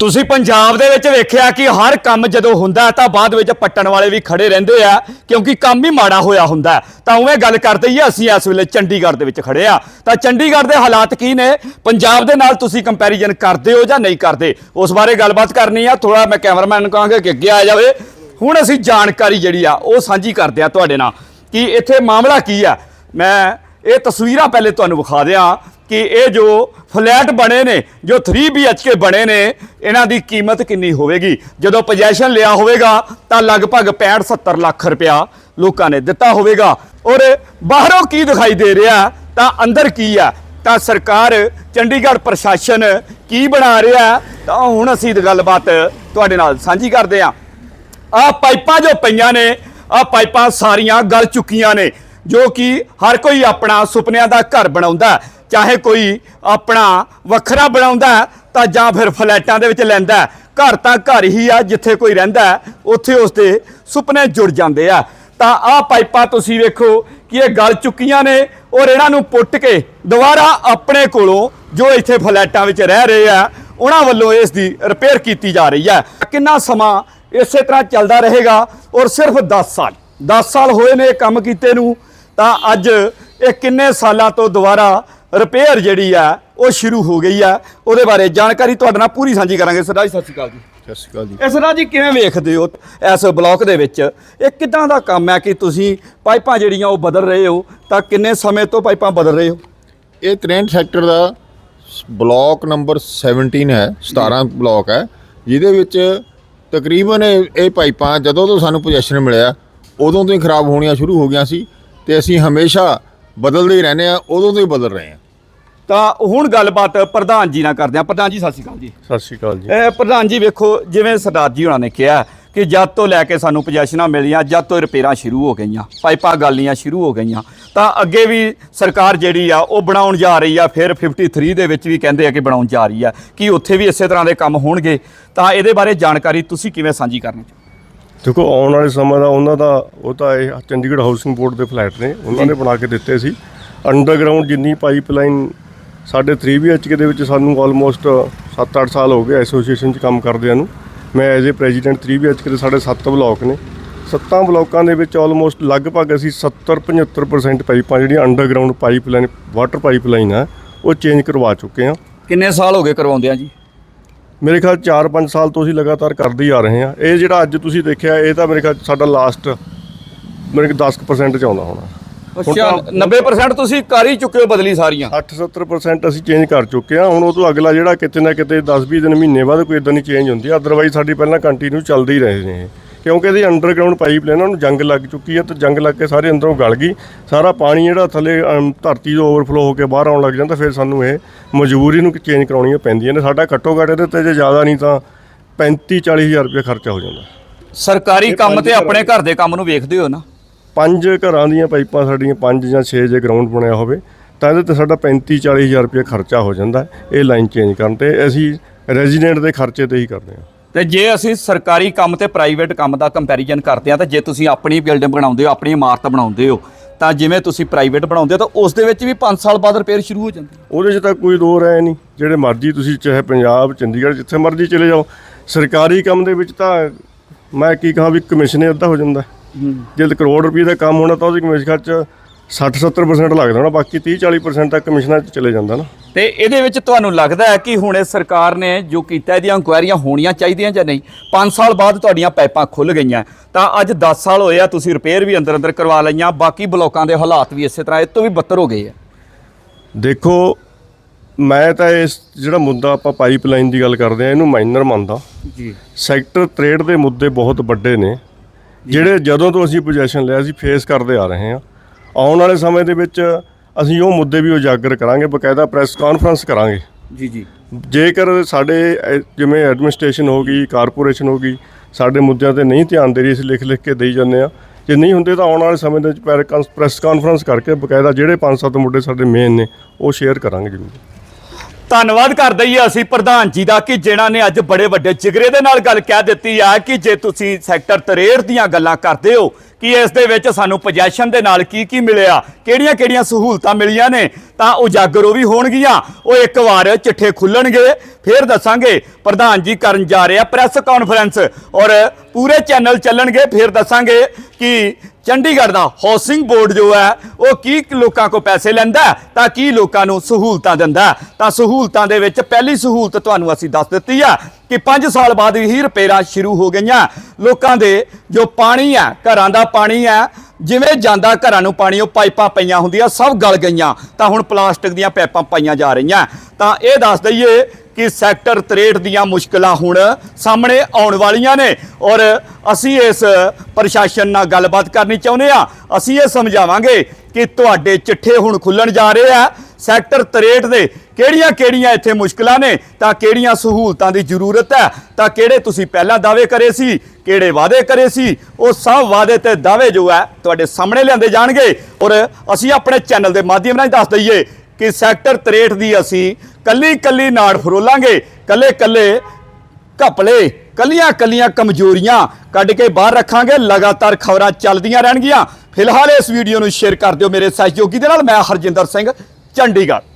ਤੁਸੀਂ ਪੰਜਾਬ ਦੇ ਵਿੱਚ ਵੇਖਿਆ ਕਿ ਹਰ ਕੰਮ ਜਦੋਂ ਹੁੰਦਾ ਤਾਂ ਬਾਅਦ ਵਿੱਚ ਪੱਟਣ ਵਾਲੇ ਵੀ ਖੜੇ ਰਹਿੰਦੇ ਆ, ਕਿਉਂਕਿ ਕੰਮ ਹੀ ਮਾੜਾ ਹੋਇਆ ਹੁੰਦਾ ਤਾਂ ਉਵੇਂ ਗੱਲ ਕਰਦੇ ਹੀ ਅਸੀਂ ਇਸ ਵੇਲੇ ਚੰਡੀਗੜ੍ਹ ਦੇ ਵਿੱਚ ਖੜੇ ਆ। ਤਾਂ ਚੰਡੀਗੜ੍ਹ ਦੇ ਹਾਲਾਤ ਕੀ ਨੇ? ਪੰਜਾਬ ਦੇ ਨਾਲ ਤੁਸੀਂ ਕੰਪੈਰੀਜ਼ਨ ਕਰਦੇ ਹੋ ਜਾਂ ਨਹੀਂ ਕਰਦੇ? ਉਸ ਬਾਰੇ ਗੱਲਬਾਤ ਕਰਨੀ ਆ ਥੋੜਾ ਮੈਂ ਕੈਮਰਾਮੈਨ ਨੂੰ ਕਹਾਂਗਾ ਕਿ ਅੱਗੇ ਆ ਜਾਵੇ। ਹੁਣ ਅਸੀਂ ਜਾਣਕਾਰੀ ਜਿਹੜੀ ਆ, ਉਹ ਸਾਂਝੀ ਕਰਦੇ ਆ ਤੁਹਾਡੇ ਨਾਲ। ਕਿ ਇੱਥੇ ਮਾਮਲਾ ਕੀ ਆ? ਮੈਂ ਇਹ ਤਸਵੀਰਾਂ ਪਹਿਲੇ ਤੁਹਾਨੂੰ ਵਿਖਾ ਦਿਆਂ। ਕਿ ਇਹ ਜੋ ਫਲੈਟ ਬਣੇ ਨੇ, ਜੋ 3 BHK ਬਣੇ ਨੇ, ਇਹਨਾਂ ਦੀ ਕੀਮਤ ਕਿੰਨੀ ਹੋਵੇਗੀ? ਜਦੋਂ ਪੋਜੈਸ਼ਨ ਲਿਆ ਹੋਵੇਗਾ, ਤਾਂ ਲਗਭਗ 65 70 ਲੱਖ ਰੁਪਇਆ ਲੋਕਾਂ ਨੇ ਦਿੱਤਾ ਹੋਵੇਗਾ। ਔਰ ਬਾਹਰੋਂ ਕੀ ਦਿਖਾਈ ਦੇ ਰਿਹਾ, ਤਾਂ ਅੰਦਰ ਕੀ ਆ? ਤਾਂ ਸਰਕਾਰ, ਚੰਡੀਗੜ੍ਹ ਪ੍ਰਸ਼ਾਸਨ ਕੀ ਬਣਾ ਰਿਹਾ? ਤਾਂ ਹੁਣ ਅਸੀਂ ਗੱਲਬਾਤ ਤੁਹਾਡੇ ਨਾਲ ਸਾਂਝੀ ਕਰਦੇ ਹਾਂ। ਆ ਪਾਈਪਾਂ ਜੋ ਪਈਆਂ ਨੇ, ਆ ਪਾਈਪਾਂ ਸਾਰੀਆਂ ਗਲ ਚੁੱਕੀਆਂ ਨੇ, ਜੋ ਕਿ ਹਰ ਕੋਈ ਆਪਣਾ ਸੁਪਨਿਆਂ ਦਾ ਘਰ ਬਣਾਉਂਦਾ ਚਾਹੇ ਕੋਈ ਆਪਣਾ ਵੱਖਰਾ ਬਣਾਉਂਦਾ ਤਾਂ ਜਾਂ ਫਿਰ ਫਲੈਟਾਂ ਦੇ ਵਿੱਚ ਲੈਂਦਾ ਘਰ ਤਾਂ ਘਰ ਹੀ ਆ, ਜਿੱਥੇ ਕੋਈ ਰਹਿੰਦਾ ਉੱਥੇ ਉਸਦੇ ਸੁਪਨੇ ਜੁੜ ਜਾਂਦੇ ਆ। ਤਾਂ ਆਹ ਪਾਈਪਾਂ ਤੁਸੀਂ ਵੇਖੋ ਕਿ ਇਹ ਗਲ ਚੁੱਕੀਆਂ ਨੇ ਔਰ ਇਹਨਾਂ ਨੂੰ ਪੁੱਟ ਕੇ ਦੁਬਾਰਾ ਆਪਣੇ ਕੋਲੋਂ ਜੋ ਇੱਥੇ ਫਲੈਟਾਂ ਵਿੱਚ ਰਹਿ ਰਹੇ ਆ, ਉਹਨਾਂ ਵੱਲੋਂ ਇਸ ਦੀ ਰਿਪੇਅਰ ਕੀਤੀ ਜਾ ਰਹੀ ਹੈ। ਕਿੰਨਾ ਸਮਾਂ ਇਸੇ ਤਰ੍ਹਾਂ ਚੱਲਦਾ ਰਹੇਗਾ ਔਰ ਸਿਰਫ 10 ਸਾਲ 10 ਸਾਲ ਹੋਏ ਨੇ ਇਹ ਕੰਮ ਕੀਤੇ ਨੂੰ, ਤਾਂ ਅੱਜ ਇਹ ਕਿੰਨੇ ਸਾਲਾਂ ਤੋਂ ਦੁਬਾਰਾ ਰਿਪੇਅਰ ਜਿਹੜੀ ਆ ਉਹ ਸ਼ੁਰੂ ਹੋ ਗਈ ਆ। ਉਹਦੇ ਬਾਰੇ ਜਾਣਕਾਰੀ ਤੁਹਾਡੇ ਨਾਲ ਪੂਰੀ ਸਾਂਝੀ ਕਰਾਂਗੇ। ਸਰਦਾਰ ਜੀ ਸਤਿ ਸ਼੍ਰੀ ਅਕਾਲ ਜੀ। ਸਤਿ ਸ਼੍ਰੀ ਅਕਾਲ ਜੀ। ਇਹ ਸਰਦਾਰ ਜੀ ਕਿਵੇਂ ਵੇਖਦੇ ਹੋ ਇਸ ਬਲਾਕ ਦੇ ਵਿੱਚ? ਇਹ ਕਿਦਾਂ ਦਾ ਕੰਮ ਹੈ ਕਿ ਤੁਸੀਂ ਪਾਈਪਾਂ ਜਿਹੜੀਆਂ ਉਹ ਬਦਲ ਰਹੇ ਹੋ? ਤਾਂ ਕਿੰਨੇ ਸਮੇਂ ਤੋਂ ਪਾਈਪਾਂ ਬਦਲ ਰਹੇ ਹੋ? ਇਹ 63 ਸੈਕਟਰ ਦਾ ਬਲਾਕ ਨੰਬਰ 17 ਹੈ 17 ਬਲਾਕ ਹੈ ਜਿਹਦੇ ਵਿੱਚ ਤਕਰੀਬਨ ਇਹ ਪਾਈਪਾਂ ਜਦੋਂ ਤੋਂ ਸਾਨੂੰ ਪੋਜੀਸ਼ਨ ਮਿਲਿਆ ਉਦੋਂ ਤੋਂ ਹੀ ਖਰਾਬ ਹੋਣੀਆਂ ਸ਼ੁਰੂ ਹੋ ਗਈਆਂ ਸੀ। ਤੇ ਅਸੀਂ ਹਮੇਸ਼ਾ ਬਦਲਦੇ ਹੀ ਰਹਿੰਦੇ ਆ ਉਦੋਂ ਤੋਂ ਹੀ ਬਦਲ ਰਹੇ ਆ। ਤਾਂ ਹੁਣ ਗੱਲਬਾਤ ਪ੍ਰਧਾਨ ਜੀ ਨਾਲ ਕਰਦੇ ਹਾਂ। ਪ੍ਰਧਾਨ ਜੀ ਸਤਿ ਸ਼੍ਰੀ ਅਕਾਲ ਜੀ। ਸਤਿ ਸ਼੍ਰੀ ਅਕਾਲ ਜੀ। ਇਹ ਪ੍ਰਧਾਨ ਜੀ ਵੇਖੋ ਜਿਵੇਂ ਸਰਦਾਰ ਜੀ ਹੋਣਾ ਨੇ ਕਿਹਾ ਕਿ ਜਦ ਤੋਂ ਲੈ ਕੇ ਸਾਨੂੰ ਪੋਜੈਸ਼ਨਾਂ ਮਿਲੀਆਂ ਜਦ ਤੋਂ ਰਿਪੇਅਰਾਂ ਸ਼ੁਰੂ ਹੋ ਗਈਆਂ ਪਾਈਪਾਂ ਗਾਲੀਆਂ ਸ਼ੁਰੂ ਹੋ ਗਈਆਂ ਤਾਂ ਅੱਗੇ ਵੀ ਸਰਕਾਰ ਜਿਹੜੀ ਆ ਉਹ ਬਣਾਉਣ ਜਾ ਰਹੀ ਆ। ਫਿਰ 53 ਦੇ ਵਿੱਚ ਵੀ ਕਹਿੰਦੇ ਆ ਕਿ ਬਣਾਉਣ ਜਾ ਰਹੀ ਆ। ਕਿ ਉੱਥੇ ਵੀ ਇਸੇ ਤਰ੍ਹਾਂ ਦੇ ਕੰਮ ਹੋਣਗੇ? ਤਾਂ ਇਹਦੇ ਬਾਰੇ ਜਾਣਕਾਰੀ ਤੁਸੀਂ ਕਿਵੇਂ ਸਾਂਝੀ ਕਰਨੀ ਚਾਹੋ ਦੇਖੋ ਆਉਣ ਵਾਲੇ ਸਮਾਂ ਦਾ ਉਹਨਾਂ ਦਾ ਉਹ ਤਾਂ ਇਹ ਚੰਡੀਗੜ੍ਹ ਹਾਊਸਿੰਗ ਬੋਰਡ ਦੇ ਫਲੈਟ ਨੇ ਉਹਨਾਂ ਨੇ ਬਣਾ ਕੇ ਦਿੱਤੇ ਸੀ। ਅੰਡਰਗਰਾਉਂਡ ਜਿੰਨੀ ਪਾਈਪਲਾਈਨ ਸਾਡੇ 3 BHK ਦੇ ਵਿੱਚ ਸਾਨੂੰ ਆਲਮੋਸਟ 7-8 ਸਾਲ ਹੋ ਗਏ ਐਸੋਸੀਏਸ਼ਨ 'ਚ ਕੰਮ ਕਰਦਿਆਂ ਨੂੰ। ਮੈਂ ਐਜ਼ ਏ ਪ੍ਰੈਜ਼ੀਡੈਂਟ 3 BHK ਦੇ ਸਾਡੇ 7 ਬਲਾਕ ਨੇ। ਸੱਤਾਂ ਬਲਾਕਾਂ ਦੇ ਵਿੱਚ ਆਲਮੋਸਟ ਲਗਭਗ ਅਸੀਂ 70-75% ਪਾਈਪਾਂ ਜਿਹੜੀਆਂ ਅੰਡਰਗਰਾਉਂਡ ਪਾਈਪਲਾਈਨ ਵਾਟਰ ਪਾਈਪਲਾਈਨ ਆ ਉਹ ਚੇਂਜ ਕਰਵਾ ਚੁੱਕੇ ਹਾਂ। ਕਿੰਨੇ ਸਾਲ ਹੋ ਗਏ ਕਰਵਾਉਂਦੇ ਆ ਜੀ? ਮੇਰੇ ਖਿਆਲ 4-5 ਸਾਲ ਤੋਂ ਅਸੀਂ ਲਗਾਤਾਰ ਕਰਦੇ ਹੀ ਆ ਰਹੇ ਹਾਂ। ਇਹ ਜਿਹੜਾ ਅੱਜ ਤੁਸੀਂ ਦੇਖਿਆ ਇਹ ਤਾਂ ਮੇਰੇ ਖਿਆਲ ਸਾਡਾ ਲਾਸਟ ਮੇਰੇ ਖਿਆਲ 10% ਚ ਆਉਂਦਾ ਹੋਣਾ। ਅੱਛਾ 90% ਤੁਸੀਂ ਕਰ ਹੀ ਚੁੱਕੇ ਹੋ ਬਦਲੀ ਸਾਰੀਆਂ। 60-70% ਅਸੀਂ ਚੇਂਜ ਕਰ ਚੁੱਕੇ ਹਾਂ। ਹੁਣ ਉਹ ਤੋਂ ਅਗਲਾ ਜਿਹੜਾ ਕਿਤੇ ਨਾ ਕਿਤੇ 10-20 ਦਿਨ ਮਹੀਨੇ ਬਾਅਦ ਕੋਈ ਇਦਾਂ ਦੀ ਚੇਂਜ ਹੁੰਦੀ ਹੈ ਅਦਰਵਾਈਜ਼ ਸਾਡੀ ਪਹਿਲਾਂ ਕੰਟੀਨਿਊ ਚੱਲਦੇ ਰਹੇ ਨੇ ਇਹ। ਕਿਉਂਕਿ ਇਹਦੀ ਅੰਡਰਗਰਾਉਂਡ ਪਾਈਪ ਲਾਈਨ ਨੂੰ ਜੰਗ ਲੱਗ ਚੁੱਕੀ ਹੈ ਤੇ ਜੰਗ ਲੱਗ ਕੇ ਸਾਰੇ ਅੰਦਰੋਂ ਗਲ ਗਈ। ਸਾਰਾ ਪਾਣੀ ਜਿਹੜਾ ਥੱਲੇ ਅਮ, ਧਰਤੀ ਤੋਂ ਓਵਰਫਲੋ ਹੋ ਕੇ ਬਾਹਰ ਆਉਣ ਲੱਗ ਜਾਂਦਾ ਫਿਰ ਸਾਨੂੰ ਇਹ ਮਜਬੂਰੀ ਨੂੰ ਚੇਂਜ ਕਰਾਉਣੀਆਂ ਪੈਂਦੀਆਂ ਨੇ ਸਾਡਾ ਘੱਟੋ ਘੱਟ ਇਹਦੇ ਤੇ ਜੇ ਜ਼ਿਆਦਾ ਨਹੀਂ ਤਾਂ 35-40 ਹਜ਼ਾਰ ਰੁਪਏ ਖਰਚਾ ਹੋ ਜਾਂਦਾ। ਸਰਕਾਰੀ ਕੰਮ ਤੇ ਆਪਣੇ ਘਰ ਦੇ ਕੰਮ ਨੂੰ ਵੇਖਦੇ ਹੋ ਨਾ? ਪੰਜ ਘਰਾਂ ਦੀਆਂ ਪਾਈਪਾਂ ਸਾਡੀਆਂ ਪੰਜ ਜਾਂ 6 ਜੇ ਗਰਾਊਂਡ ਬਣਿਆ ਹੋਵੇ ਤਾਂ ਇਹਦੇ ਤੇ ਸਾਡਾ 35 40 ਹਜ਼ਾਰ ਰੁਪਏ ਖਰਚਾ ਹੋ ਜਾਂਦਾ ਹੈ ਇਹ ਲਾਈਨ ਚੇਂਜ ਕਰਨ ਤੇ। ਅਸੀਂ ਰੈਜ਼ੀਡੈਂਟ ਦੇ ਖਰਚੇ ਤੇ ਹੀ ਕਰਦੇ ਹਾਂ। ਤੇ ਜੇ ਅਸੀਂ ਸਰਕਾਰੀ ਕੰਮ ਤੇ ਪ੍ਰਾਈਵੇਟ ਕੰਮ ਦਾ ਕੰਪੈਰੀਜ਼ਨ ਕਰਦੇ ਆ ਤਾਂ ਜੇ ਤੁਸੀਂ ਆਪਣੀ ਬਿਲਡਿੰਗ ਬਣਾਉਂਦੇ ਹੋ ਆਪਣੀ ਇਮਾਰਤ ਬਣਾਉਂਦੇ ਹੋ ਤਾਂ ਜਿਵੇਂ ਤੁਸੀਂ ਪ੍ਰਾਈਵੇਟ ਬਣਾਉਂਦੇ ਹੋ ਤਾਂ ਉਸ ਦੇ ਵਿੱਚ ਵੀ 5 ਸਾਲ ਬਾਅਦ ਰਿਪੇਅਰ ਸ਼ੁਰੂ ਹੋ ਜਾਂਦੀ ਉਹਦੇ 'ਚ ਤਾਂ ਕੋਈ ਦੋ ਰਾਏ ਨਹੀਂ। ਜਿਹੜੇ ਮਰਜ਼ੀ ਤੁਸੀਂ ਚਾਹੇ ਪੰਜਾਬ ਚੰਡੀਗੜ੍ਹ ਜਿੱਥੇ ਮਰਜ਼ੀ ਚਲੇ ਜਾਓ ਸਰਕਾਰੀ ਕੰਮ ਦੇ ਵਿੱਚ ਤਾਂ ਮੈਂ ਕੀ ਕਹਾਂ ਵੀ ਕਮਿਸ਼ਨ ਅੱਧਾ ਹੋ ਜਾਂਦਾ। ਜੇ ਕਰੋੜ ਰੁਪਏ ਦਾ ਕੰਮ ਹੋਣਾ ਤਾਂ ਉਹਦੀ ਕਮਿਸ਼ਨ ਖਰਚ 60-70% ਲੱਗਦਾ ਹੋਣਾ ਬਾਕੀ 30-40% ਤਾਂ ਕਮਿਸ਼ਨਾਂ 'ਚ ਚਲੇ ਜਾਂਦਾ ਨਾ। ਤੇ ਇਹਦੇ ਵਿੱਚ ਤੁਹਾਨੂੰ ਲੱਗਦਾ ਹੈ ਕਿ ਹੁਣ ਇਹ ਸਰਕਾਰ ਨੇ ਜੋ ਕੀਤਾ ਇਹਦੀਆਂ ਇਨਕੁਆਇਰੀਆਂ ਹੋਣੀਆਂ ਚਾਹੀਦੀਆਂ ਜਾਂ ਨਹੀਂ? 5 ਸਾਲ ਬਾਅਦ ਤੁਹਾਡੀਆਂ ਪਾਈਪਾਂ ਖੁੱਲ ਗਈਆਂ। ਤਾਂ ਅੱਜ 10 ਸਾਲ ਹੋਏ ਆ ਤੁਸੀਂ ਰਿਪੇਅਰ ਵੀ ਅੰਦਰ ਅੰਦਰ ਕਰਵਾ ਲਈਆਂ ਬਾਕੀ ਬਲੋਕਾਂ ਦੇ ਹਾਲਾਤ ਵੀ ਇਸੇ ਤਰ੍ਹਾਂ ਇਹ ਤੋਂ ਵੀ ਬੱਤਰ ਹੋ ਗਏ ਆ। ਦੇਖੋ ਮੈਂ ਤਾਂ ਇਸ ਜਿਹੜਾ ਮੁੱਦਾ ਆਪਾਂ ਪਾਈਪਲਾਈਨ ਦੀ ਗੱਲ ਕਰਦੇ ਆ ਇਹਨੂੰ ਮਾਈਨਰ ਮੰਨਦਾ। ਜੀ। ਸੈਕਟਰ 63 ਦੇ ਮੁੱਦੇ ਬਹੁਤ ਵੱਡੇ ਨੇ। ਜਿਹੜੇ ਜਦੋਂ ਤੋਂ ਅਸੀਂ ਪੋਜੀਸ਼ਨ ਲਿਆ ਅਸੀਂ ਫੇਸ ਕਰਦੇ ਆ ਰਹੇ ਹਾਂ। ਆਉਣ ਵਾਲੇ ਸਮੇਂ ਦੇ ਵਿੱਚ ਅਸੀਂ ਉਹ ਮੁੱਦੇ ਵੀ ਉਜਾਗਰ ਕਰਾਂਗੇ ਬਕਾਇਦਾ ਪ੍ਰੈਸ ਕਾਨਫਰੰਸ ਕਰਾਂਗੇ। ਜੀ ਜੀ। ਜੇਕਰ ਸਾਡੇ ਐ- ਜਿਵੇਂ ਐਡਮਿਨਿਸਟ੍ਰੇਸ਼ਨ ਹੋ ਗਈ ਕਾਰਪੋਰੇਸ਼ਨ ਹੋ ਗਈ ਸਾਡੇ ਮੁੱਦਿਆਂ ਤੇ ਨਹੀਂ ਧਿਆਨ ਦੇ ਰਹੀ ਅਸੀਂ ਲਿਖ ਲਿਖ ਕੇ ਦੇਈ ਜਾਂਦੇ ਆ ਜੇ ਨਹੀਂ ਹੁੰਦੇ ਤਾਂ ਆਉਣ ਵਾਲੇ ਸਮੇਂ ਦੇ ਵਿੱਚ ਪ੍ਰੈਸ ਕਾਨਫਰੰਸ ਕਰਕੇ ਬਕਾਇਦਾ ਜਿਹੜੇ ਪੰਜ ਸੱਤ ਮੁੱਦੇ ਸਾਡੇ ਮੇਨ ਨੇ ਉਹ ਸ਼ੇਅਰ ਕਰਾਂਗੇ ਜ਼ਰੂਰ। ਧੰਨਵਾਦ ਕਰਦੇ ਹੀ ਅਸੀਂ ਪ੍ਰਧਾਨ ਜੀ ਦਾ ਕਿ ਜਿਨ੍ਹਾਂ ਨੇ ਅੱਜ ਬੜੇ ਵੱਡੇ ਜਿਗਰੇ ਦੇ ਨਾਲ ਗੱਲ ਕਹਿ ਦਿੱਤੀ ਆ ਕਿ ਜੇ ਤੁਸੀਂ ਸੈਕਟਰ 63 ਦੀਆਂ ਗੱਲਾਂ ਕਰਦੇ ਹੋ ਕਿ ਇਸ ਦੇ ਵਿੱਚ ਸਾਨੂੰ ਪੋਜੈਸ਼ਨ ਦੇ ਨਾਲ ਕੀ ਕੀ ਮਿਲਿਆ, ਕਿਹੜੀਆਂ-ਕਿਹੜੀਆਂ ਸਹੂਲਤਾਂ ਮਿਲੀਆਂ ਨੇ, ਤਾਂ ਉਜਾਗਰ ਉਹ ਵੀ ਹੋਣਗੀਆਂ। ਉਹ ਇੱਕ ਵਾਰ ਚਿੱਠੇ ਖੁੱਲਣਗੇ, ਫਿਰ ਦੱਸਾਂਗੇ, ਪ੍ਰਧਾਨ ਜੀ ਕਰਨ ਜਾ ਰਹੇ ਆ ਪ੍ਰੈਸ ਕਾਨਫਰੰਸ ਔਰ ਪੂਰੇ ਚੈਨਲ ਚੱਲਣਗੇ, ਫਿਰ ਦੱਸਾਂਗੇ ਕਿ ਚੰਡੀਗੜ੍ਹ ਦਾ ਹਾਊਸਿੰਗ ਬੋਰਡ ਜੋ ਹੈ, ਉਹ ਕੀ ਲੋਕਾਂ ਕੋ ਪੈਸੇ ਲੈਂਦਾ ਤਾਂ ਕੀ ਲੋਕਾਂ ਨੂੰ ਸਹੂਲਤਾਂ ਦਿੰਦਾ ਤਾਂ ਸਹੂਲਤਾਂ ਦੇ ਵਿੱਚ ਪਹਿਲੀ ਸਹੂਲਤ ਤੁਹਾਨੂੰ ਅਸੀਂ ਦੱਸ ਦਿੱਤੀ ਆ ਕਿ 5 ਸਾਲ ਬਾਅਦ ਹੀ ਰਿਪੇਅਰਾਂ ਸ਼ੁਰੂ ਹੋ ਗਈਆਂ। ਲੋਕਾਂ ਦੇ ਜੋ ਪਾਣੀ ਹੈ, ਘਰਾਂ ਦਾ ਪਾਣੀ ਹੈ, ਜਿਵੇਂ ਜਾਂਦਾ ਘਰਾਂ ਨੂੰ ਪਾਣੀ, ਉਹ ਪਾਈਪਾਂ ਪਈਆਂ ਹੁੰਦੀਆਂ, ਸਭ ਗਲ ਗਈਆਂ। ਤਾਂ ਹੁਣ ਪਲਾਸਟਿਕ ਦੀਆਂ ਪਾਈਪਾਂ ਪਾਈਆਂ ਜਾ ਰਹੀਆਂ। ਤਾਂ ਇਹ ਦੱਸ ਦਈਏ ਕਿ ਸੈਕਟਰ 63 ਦੀਆਂ ਮੁਸ਼ਕਲਾਂ ਹੁਣ ਸਾਹਮਣੇ ਆਉਣ ਵਾਲੀਆਂ ਨੇ। ਔਰ ਅਸੀਂ ਇਸ ਪ੍ਰਸ਼ਾਸਨ ਨਾਲ ਗੱਲਬਾਤ ਕਰਨੀ ਚਾਹੁੰਦੇ ਆ ਅਸੀਂ ਇਹ ਸਮਝਾਵਾਂਗੇ ਕਿ ਤੁਹਾਡੇ ਚਿੱਠੇ ਹੁਣ ਖੁੱਲਣ ਜਾ ਰਹੇ ਆ। ਸੈਕਟਰ 63 ਦੇ। ਕਿਹੜੀਆਂ ਕਿਹੜੀਆਂ ਇੱਥੇ ਮੁਸ਼ਕਲਾਂ ਨੇ? ਤਾਂ ਕਿਹੜੀਆਂ ਸਹੂਲਤਾਂ ਦੀ ਜ਼ਰੂਰਤ ਹੈ? ਤਾਂ ਕਿਹੜੇ ਤੁਸੀਂ ਪਹਿਲਾਂ ਦਾਅਵੇ ਕਰੇ ਸੀ? ਕਿਹੜੇ ਵਾਅਦੇ ਕਰੇ ਸੀ? ਉਹ ਸਭ ਵਾਅਦੇ ਤੇ ਦਾਅਵੇ ਜੋ ਹੈ, ਤੁਹਾਡੇ ਸਾਹਮਣੇ ਲਿਆਂਦੇ ਜਾਣਗੇ। ਔਰ ਅਸੀਂ ਆਪਣੇ ਚੈਨਲ ਦੇ ਮਾਧਿਅਮ ਨਾਲ ਦੱਸ ਦਈਏ ਕਿ ਸੈਕਟਰ 63 ਦੀ ਅਸੀਂ ਕੱਲੀ ਕੱਲੀ ਨਾੜ ਫਰੋਲਾਂਗੇ। ਕੱਲੇ ਕੱਲੇ ਘਪਲੇ ਕੱਲੀਆਂ ਕੱਲੀਆਂ ਕਮਜ਼ੋਰੀਆਂ ਕੱਢ ਕੇ ਬਾਹਰ ਰੱਖਾਂਗੇ। ਲਗਾਤਾਰ ਖਬਰਾਂ ਚੱਲਦੀਆਂ ਰਹਿਣਗੀਆਂ। ਫਿਲਹਾਲ ਇਸ ਵੀਡੀਓ ਨੂੰ ਸ਼ੇਅਰ ਕਰ ਦਿਓ ਮੇਰੇ ਸਹਿਯੋਗੀ ਦੇ ਨਾਲ। ਮੈਂ ਹਰਜਿੰਦਰ ਸਿੰਘ ਚੰਡੀਗੜ੍ਹ